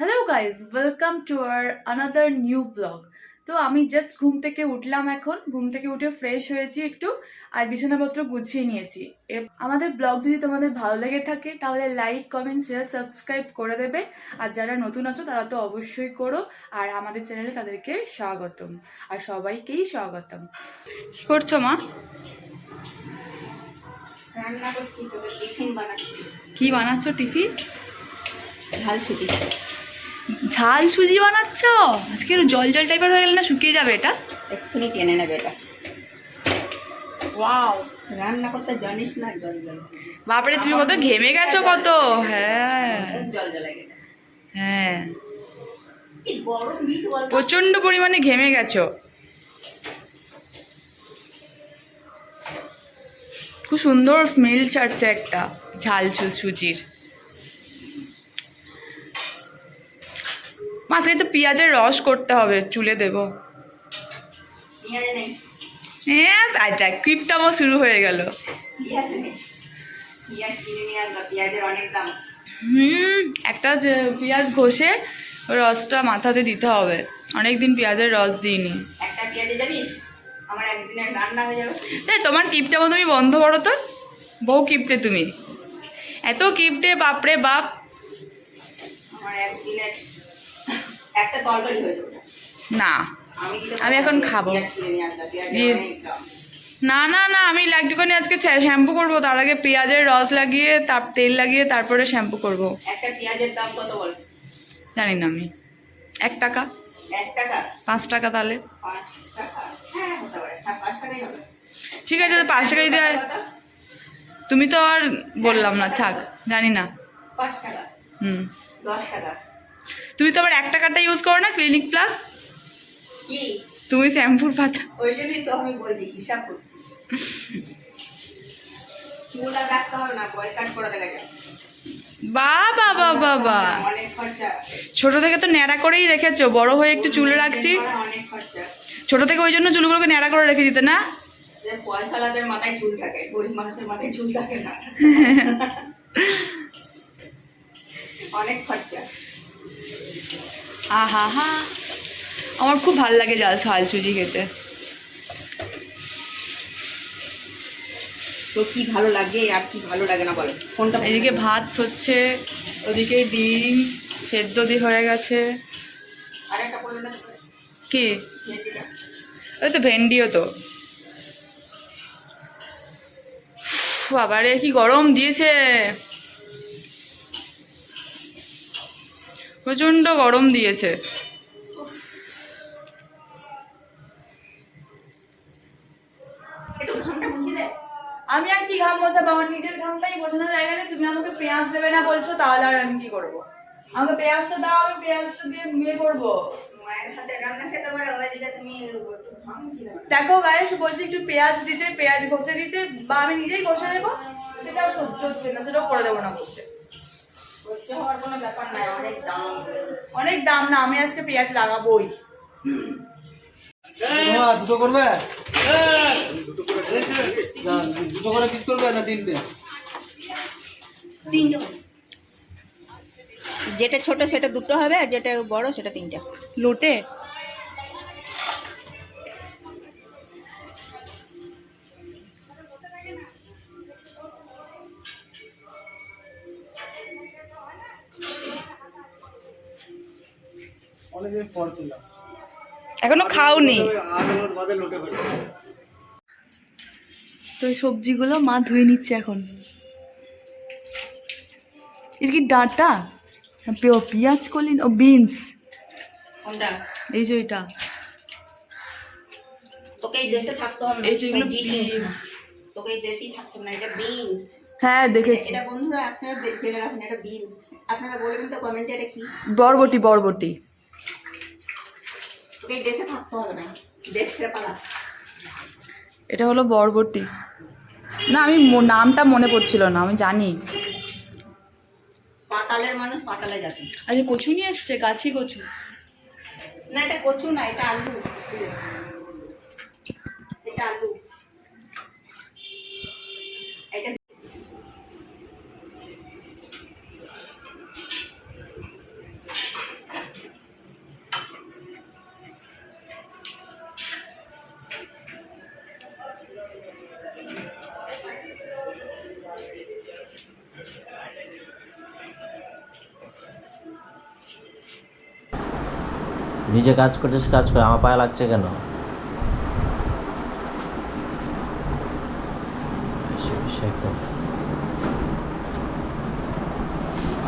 Hello guys welcome to আর another new blog তো আমি জাস্ট ঘুম থেকে উঠলাম এখন। ঘুম থেকে উঠে ফ্রেশ হয়েছি একটু আর বিছানাপত্র গুছিয়ে নিয়েছি। আমাদের ব্লগ যদি তোমাদের ভালো লেগে থাকে তাহলে লাইক কমেন্ট শেয়ার সাবস্ক্রাইব করে দেবে। আর যারা নতুন আছো তারা তো অবশ্যই করো। আর আমাদের চ্যানেলে তাদেরকে স্বাগতম। আর সবাইকেই স্বাগতম। কি করছ মা? রান্না করছি টিফিন বানাচ্ছি। কি বানাচ্ছো টিফিন? ঝাল ছুটি ঝাল সুজি বানাচ্ছ? আজকে একটু জল জল টাইপের হয়ে গেলে না শুকিয়ে যাবে এটা? এক্ষুনি টেনে নেবে এটা। ওয়াও রান্না করতে জানিস না জল জল। বাপরে তুমি কত ঘেমে গেছো কত? হ্যাঁ। খুব জল হ্যাঁ। বলতো প্রচণ্ড পরিমাণে ঘেমে গেছো। খুব সুন্দর স্মেল ছাড়ছে একটা ঝাল সুজির মাঝখানে তো পেঁয়াজের রস করতে হবে চুলে দেবো। হ্যাঁ আর দেখ ক্রিপটা শুরু হয়ে গেল। হুম একটা পেঁয়াজ ঘষে রসটা মাথাতে দিতে হবে। অনেকদিন পেঁয়াজের রস দিইনি। একটা পেঁয়াজে জানিস আমার একদিনের রান্না হয়ে যাবে। তোমার কিপটা মতো তুমি বন্ধ করো তো। বউ কিপটে তুমি। এত কিপটে বাপরে বাপ। আমার একদিনের একটা তরকারি হয়ে যাবে না আমি এখন খাব। দিয়ে- না না না আমি একটুখানি আজকে শ্যাম্পু করব। তার আগে পেঁয়াজের রস লাগিয়ে তার তেল লাগিয়ে তারপরে শ্যাম্পু করব। একটা পেঁয়াজের দাম কত বল? জানি না আমি। এক টাকা? এক টাকা? পাঁচ টাকা তাহলে। হ্যাঁ হ্যাঁ ঠিক আছে পাঁচ টাকা যদি তুমি তো আর বললাম না থাক জানি না। পাঁচ টাকা। হুম। দশ টাকা। তুমি তো আবার এক টাকাটা ইউজ ক্লিনিক প্লাস কি? তুমি শ্যাম্পুর পাতা। ওই জন্যই তো আমি বলছি হিসাব করছি। চুল আর রাখতে হবে না বয় কাট করে দেখা যায় বা বাবা বাবা। ছোট থেকে তো ন্যাড়া করেই রেখেছো বড় হয়ে একটু চুল রাখছি। ছোট থেকে ওই জন্য চুলগুলোকে ন্যাড়া করে রেখে দিতে না? মাথায় চুল থাকে গরিব মানুষের মাথায় চুল থাকে না। অনেক খরচা। আহা হা আমার খুব ভালো লাগে জাল ঝাল সুজি খেতে। তো কি ভালো লাগে আর কি ভালো লাগে না বলো? কোনটা এদিকে ভাত হচ্ছে ওদিকে ডিম সেদ্ধ দিয়ে হয়ে গেছে। কি? ওই তো ভেন্ডিও তো। বাবারে কি গরম দিয়েছে। প্রচণ্ড গরম দিয়েছে। একটু ঘামটা মুছে দে আমি আর কি ঘাম মোছাবো? আমার নিজের ঘামটাই বোঝানো জায়গা নেই। তুমি আমাকে পেঁয়াজ দেবে না বলছো তাহলে আর আমি কি করব? আমাকে পেঁয়াজটা দাও আমি পেঁয়াজটা দিয়ে ইয়ে করব। দেখো গায়ে বলছি একটু পেঁয়াজ দিতে পেঁয়াজ ঘষে দিতে বা আমি নিজেই ঘষে নেব সেটাও সহ্য হচ্ছে না সেটাও করে দেবো না বলছে। অনেক দাম। না আমি আজকে পেঁয়াজ লাগাবোই। দুটো করবে? না, দুটো করে পিস করবে না তিনটে? তিনটে। যেটা ছোট সেটা দুটো হবে আর যেটা বড় সেটা তিনটা। লোটে? অনেকদিন পর পেলাম এখনও খাওনি? তো এই সবজিগুলো মা ধুয়ে নিচ্ছে এখন। এর কি ডাঁটা? পেঁয়াজ করলি ও বিনস? এই যে এটা। হ্যাঁ দেখেছি। এটা বন্ধুরা আপনারা জেনে রাখুন এটা বিনস। আপনারা বলবেন তো কমেন্টে এটা কি? বরবটি বরবটি। তোকে দেশে থাকতে হবে না। দেশ ছেড়ে পালা এটা হলো বরবটি। না আমি নামটা মনে পড়ছিল না আমি জানি। পাতালের মানুষ পাতালে যাবে। আচ্ছা কচু নিয়ে এসছে গাছি কচু। না এটা কচু না এটা আলু। এটা আলু। নিজে কাজ করছিস, কাজ করে আমার পায়ে লাগছে কেন?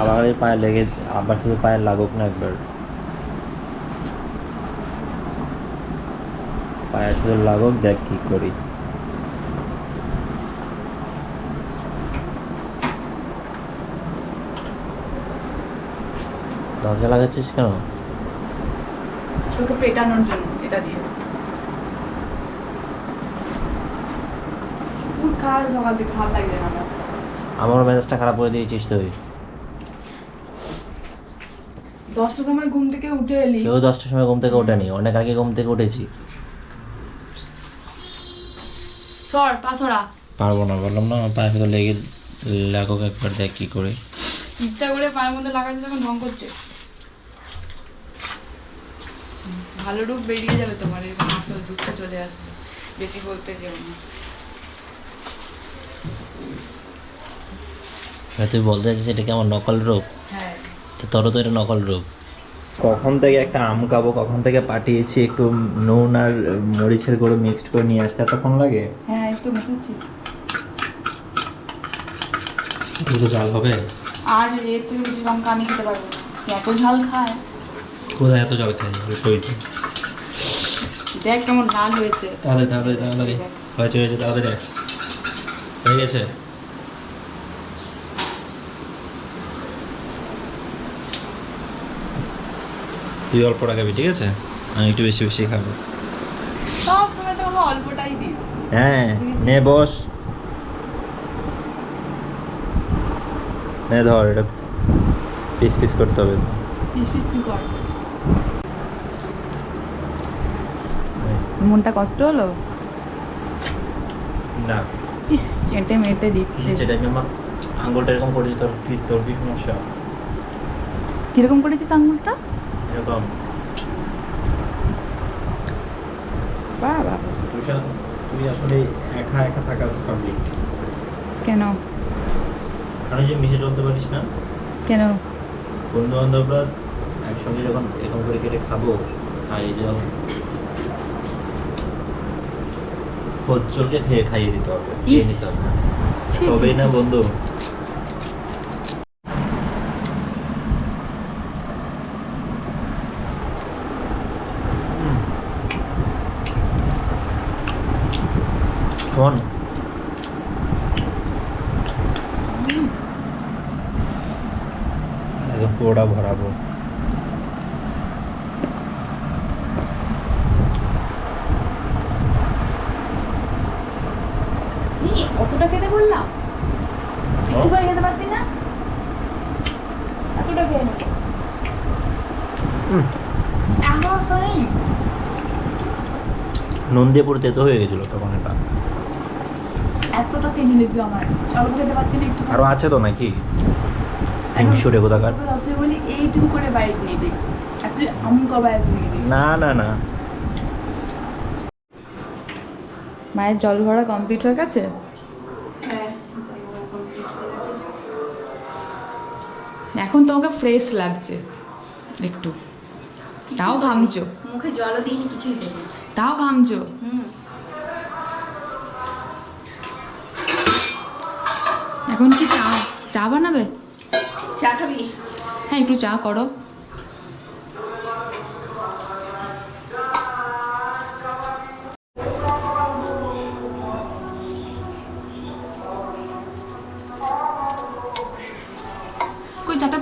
আবার এই পায়ে লেগে আবার শুধু পায়ে লাগুক না একবার। পায়ে শুধু লাগুক, দেখ কি করি। দরজা লাগাচ্ছিস কেন? তোকে পেটানোর জন্য এটা দিয়ে খাওয়া সকাল থেকে ভালো লাগছে না আমার। আমার মেজাজটা খারাপ করে দিয়েছিস তুই। দশটার সময় ঘুম থেকে উঠে এলি। কেউ দশটার সময় ঘুম থেকে ওঠেনি অনেক আগে ঘুম থেকে উঠেছি। সর পাছড়া পারব না বললাম না আমার পায়ে লেগে লাগুক একবার দেখ কি করে। ইচ্ছা করে পায়ের মধ্যে লাগাচ্ছে তখন ঢং করছে। ভালো রূপ বেরিয়ে যাবে তোমার এরকম আসল রূপটা চলে আসবে। বেশি বলতে যেও না। হ্যাঁ, তুই বলতে চাইছিস এটা কি আমার নকল রূপ? হ্যাঁ। তো তোরও তো এটা নকল রূপ। কখন থেকে একটা আম খাব কখন থেকে পাঠিয়েছি একটু নুন আর মরিচের গুঁড়ো মিক্সড করে নিয়ে আসতে এতক্ষণ লাগে? হ্যাঁ এই তো মেশাচ্ছি। দুটো জাল হবে? আর এর থেকে বেশি লঙ্কা আমি খেতে পারব না। এত ঝাল খায়। কোথায় এত জল খাই শরীরটা। দেখ কেমন লাল হয়েছে। তাড়াতাড়ি তাড়াতাড়ি তাড়াতাড়ি। হয়েছে হয়েছে তাড়াতাড়ি হয়ে গেছে? তুই অল্পটা খাবি ঠিক আছে? আমি একটু বেশি বেশি খাব। সব সময় তো আমার অল্পটাই দিস। হ্যাঁ নে বস। নে ধর এটা পিস পিস করতে হবে। পিস পিস তুই কর। মনটা কষ্ট হলো? না। ইস চেটে মেটে দিচ্ছে। যেটা আমি আমার আঙ্গুলটা এরকম করেছি তোর কি তোর কি সমস্যা? কীরকম করেছিস আঙুলটা এরকম। বাহ বাহ তুই আসলে একা একা থাকার পাবলিক কেন? কারণ যে মিশে চলতে পারিস না। কেন? বন্ধু বান্ধবরা একসঙ্গে যখন এরকম করে কেটে খাব আর এই যে হচ্চলকে খেয়ে খাইয়ে দিতে হবে খেয়ে নিতে হবে ছি, ছি, তবেই না বন্ধু। পুরোটা ভরাবো এই, অতটা খেতে বললাম? একটু করে খেতে পারতি না? এতটা খেয়ে নেব উম। একা খাই নুন দিয়ে পুরো তেতো হয়ে গেছিল তখন এটা। এতটা খেয়ে নিলি তুই আমার অল্প খেতে পারতি না একটু। আরও আছে তো নাকি? হিংসুরে কোথাকার। সবসময় বলি এইটুকু করে বাইক নিবি। আর তুই আমুকা বাইক দিস না না না। মায়ের জল ভরা কমপ্লিট হয়ে গেছে? এখন তোমাকে ফ্রেশ লাগছে। একটু। তাও ঘামছো। মুখে জল দিইনি কিছুই তাও ঘামছো? হুম। এখন কি চা চা বানাবে? চা খাবি? হ্যাঁ একটু চা করো।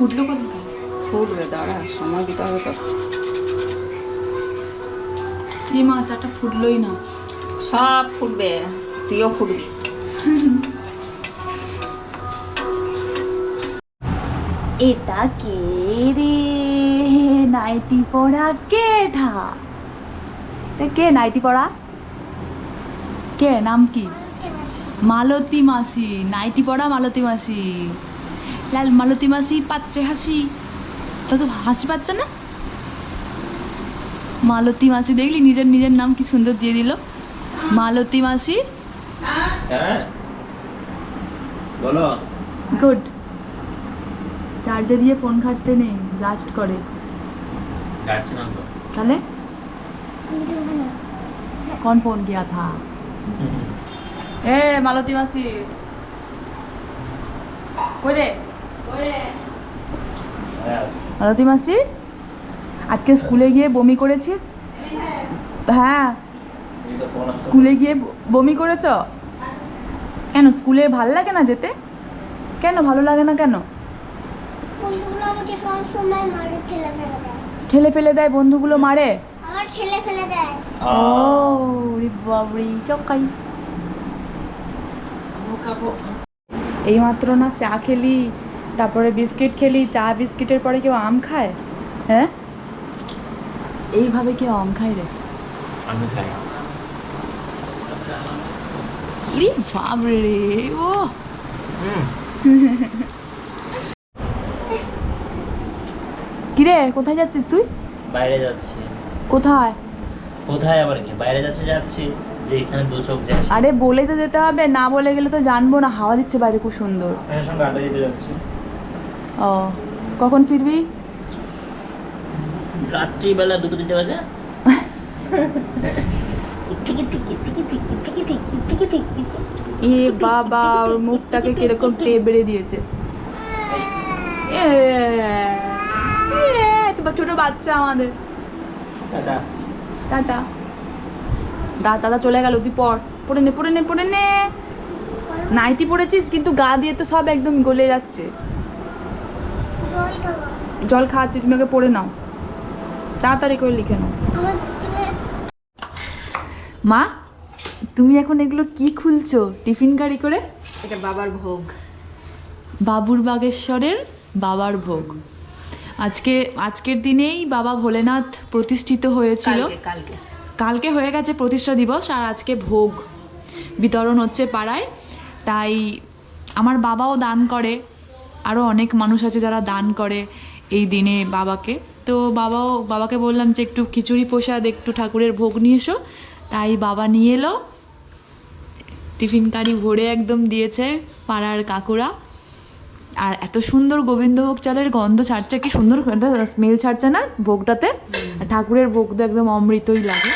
ফুটলো কোথায়? ফুটবে দাঁড়া সময় দিতে হবে তো এই মা চাটা ফুটলোই না। সব ফুটবে তুইও ফুটবি। এটা কে রে? নাইটি পড়া কে ঠা কে নাইটি পড়া কে নাম কি? মালতী মাসি। নাইটি পড়া মালতী মাসি। লাল মালতি মাসি পাচ্ছে হাসি। তো হাসি পাচ্ছে না? মালতি মাসি দেখলি নিজের নিজের নাম কি সুন্দর দিয়ে দিল? মালতি মাসি? বলো। গুড। চার্জে দিয়ে ফোন ঘাটতে নেই লাস্ট করে। তাহলে? কোন ফোন গিয়া থা? এ মালতি মাসি। মালতী মাসি আজকে স্কুলে গিয়ে বমি করেছিস? হ্যাঁ। স্কুলে গিয়ে বমি করেছ? কেন? স্কুলে ভালো লাগে না যেতে? কেন? ভালো লাগে না কেন? ঠেলে ফেলে দেয়। ঠেলে ফেলে দেয় বন্ধুগুলো মারে? ঠেলে ফেলে দেয়। ও রে বাবরি চকাই। এই মাত্র না চা খেলি তারপরে বিস্কিট খেলি চা বিস্কিটের পরে কেউ আম খায়? হ্যাঁ? এইভাবে কেউ আম খায় রে। আমি খাই। বাবরে রে ও। কিরে কোথায় যাচ্ছিস তুই? বাইরে যাচ্ছি। কোথায়? কোথায় আবার কি? বাইরে যাচ্ছে যাচ্ছি। এখানে দু চোখ যায় আরে বলে তো যেতে হবে না বলে গেলে তো জানব না হাওয়া দিচ্ছে বাইরে খুব সুন্দর। এর সঙ্গে আড্ডা দিতে যাচ্ছি। ও কখন ফিরবি? দুটো বাজে। এ বাবা ওর মুখটাকে কীরকম টেবড়ে দিয়েছে। ছোট বাচ্চা আমাদের। টাটা। টাটা। দাদা চলে গেল তুই পর পড়ে নে পড়ে নে পড়ে নে। নাইটি পড়েছিস কিন্তু গা দিয়ে তো সব একদম গলে যাচ্ছে। জল খাওয়াচ্ছি তুমি ওকে পড়ে নাও। তাড়াতাড়ি করে লিখে নাও। মা তুমি এখন এগুলো কি খুলছো? টিফিন গাড়ি করে? এটা বাবার ভোগ। বাবুর বাগেশ্বরের বাবার ভোগ। আজকে আজকের দিনেই বাবা ভোলেনাথ প্রতিষ্ঠিত হয়েছিল। কালকে। কালকে হয়ে গেছে প্রতিষ্ঠা দিবস আর আজকে ভোগ বিতরণ হচ্ছে পাড়ায়। তাই আমার বাবাও দান করে আরও অনেক মানুষ আছে যারা দান করে এই দিনে বাবাকে। তো বাবাও, বাবাকে বললাম যে একটু খিচুড়ি প্রসাদ, একটু ঠাকুরের ভোগ নিয়ে এসো। তাই বাবা নিয়ে এলো। টিফিন কারি ভরে একদম দিয়েছে পাড়ার কাকুরা। আর এত সুন্দর গোবিন্দভোগ চালের গন্ধ ছাড়ছে, কি সুন্দর স্মেল ছাড়ছে না ভোগটাতে? ঠাকুরের ভোগ তো একদম অমৃতই লাগে।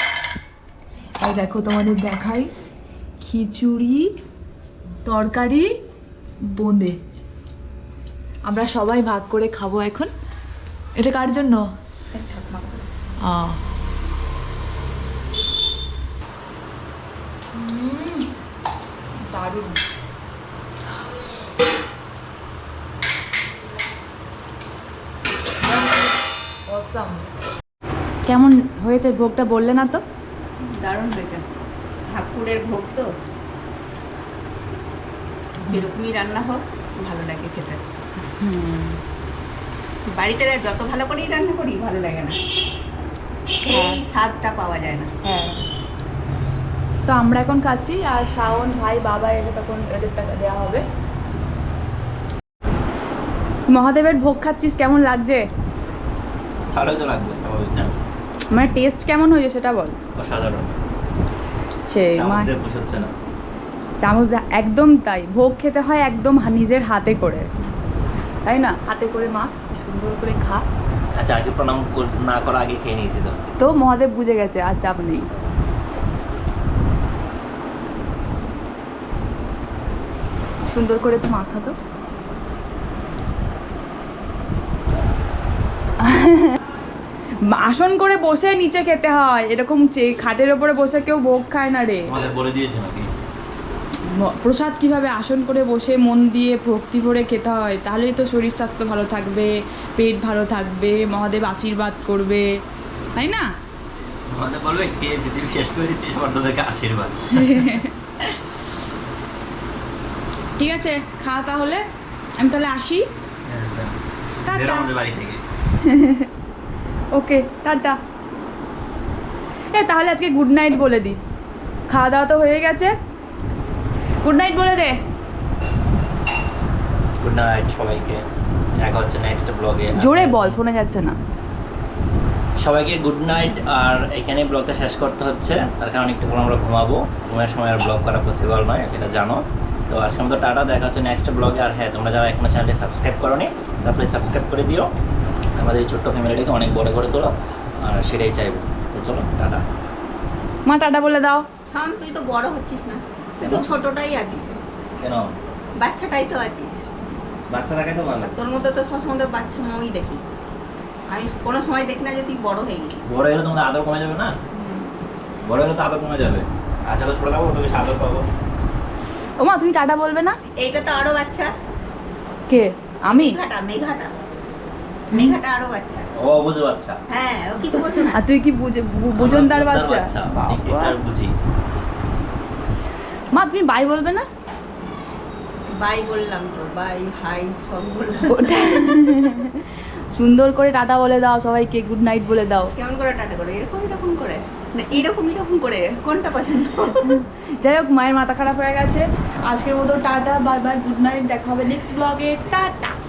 আর দেখো তোমাদের দেখাই। খিচুড়ি তরকারি বোঁদে। আমরা সবাই ভাগ করে খাব এখন। এটা কার জন্য? দারুণ। কেমন হয়েছে ভোগটা বললে না তো? দারুণ হয়েছে। ঠাকুরের ভোগ তো। যেরকমই রান্না হোক ভালো লাগে খেতে। বাড়িতে যত ভালো করেই রান্না করি ভালো লাগে না। সেই স্বাদটা পাওয়া যায় না। হ্যাঁ। তো আমরা এখন খাচ্ছি আর শাওন ভাই বাবা এলে তখন এদের টাকা দেওয়া হবে। মহাদেবের ভোগ খাচ্ছিস কেমন লাগছে? ভালোই তো লাগবে মানে টেস্ট কেমন হয়েছে সেটা বল। অসাধারণ। সেই না। চামচ একদম তাই ভোগ খেতে হয় একদম নিজের হাতে করে। তাই না? হাতে করে মা সুন্দর করে খা। আচ্ছা আগে প্রণাম না করা আগে খেয়ে নিয়েছি তো তো মহাদেব বুঝে গেছে আর চাপ নেই। সুন্দর করে তো মাখা তো আসন করে বসে নিচে খেতে হয়। এরকম খাটের ওপরে বসে কেউ ভোগ খায় না রে। আমাদের বলে দিয়েছে নাকি? প্রসাদ কীভাবে আসন করে বসে মন দিয়ে ভক্তি ভরে খেতে হয় তাহলেই তো শরীর স্বাস্থ্য ভালো থাকবে পেট ভালো থাকবে মহাদেব আশীর্বাদ করবে। তাই না? আমাদের বলবে কে পৃথিবী শেষ করে দিচ্ছিস সবার আশীর্বাদ। ঠিক আছে খা তাহলে। আমি তাহলে আসি। বেরো আমাদের বাড়ি থেকে। ওকে টাটা। এ তাহলে আজকে গুড নাইট বলে দিই খাওয়া দাওয়া তো হয়ে গেছে। গুড নাইট বলে দে। গুড নাইট সবাইকে। দেখা হচ্ছে নেক্সট ব্লগে জোরে বল শোনা যাচ্ছে না। সবাইকে গুড নাইট আর এখানে ব্লগটা শেষ করতে হচ্ছে। তার কারণ একটু পর আমরা ঘুমাবো। ঘুমের সময় আর ব্লগ করা পসিবল নয় এটা জানো। তো আজকে মতো টাটা দেখা হচ্ছে নেক্সট ব্লগে আর হ্যাঁ তোমরা যারা এখনও চ্যানেলটি সাবস্ক্রাইব করো নি তারপরে সাবস্ক্রাইব করে দিও। আমাদের এই ছোট্ট ফ্যামিলিটাকে অনেক বড় করে তোলো আর সেটাই চাইব। তো চলো টাটা। মা টাটা বলে দাও। শান তুই তো বড় হচ্ছিস না। তুই তো ছোটটাই আছিস। কেন? বাচ্চাটাই তো আছিস। বাচ্চা দেখাই তো ভালো। তোর মধ্যে তো সবসময় বাচ্চা মই দেখি। আমি কোনো সময় দেখি না যে তুই বড় হয়ে গেছিস। বড় হলে তোমাদের আদর কমে যাবে না? বড় হলে তো আদর কমে যাবে। আচ্ছা তো ছোট থাকব তুমি আদর পাবো। ও মা তুমি টাটা বলবে না? এইটা তো আরও বাচ্চা। কে? আমি? মেঘাটা মেঘাটা। মেঘাটা আরও বাচ্চা। ও বুঝতে বাচ্চা হ্যাঁ ও কিছু বলছে না। আর তুই কি বুঝে বু- বাচ্চা? ঠিক ঠিক বাবা। আর বুঝি। মা তুমি বাই বলবে না? বাই বললাম তো বাই হাই সব বললাম। সুন্দর করে টাটা বলে দাও সবাইকে গুড নাইট বলে দাও। কেমন করে টাটা করে এরকম এরকম করে। না এরকম এরকম করে। কোনটা পছন্দ? যাই হোক মায়ের মাথা খারাপ হয়ে গেছে। আজকের মতো tata bye bye good night দেখা হবে নেক্সট ব্লগে টাটা!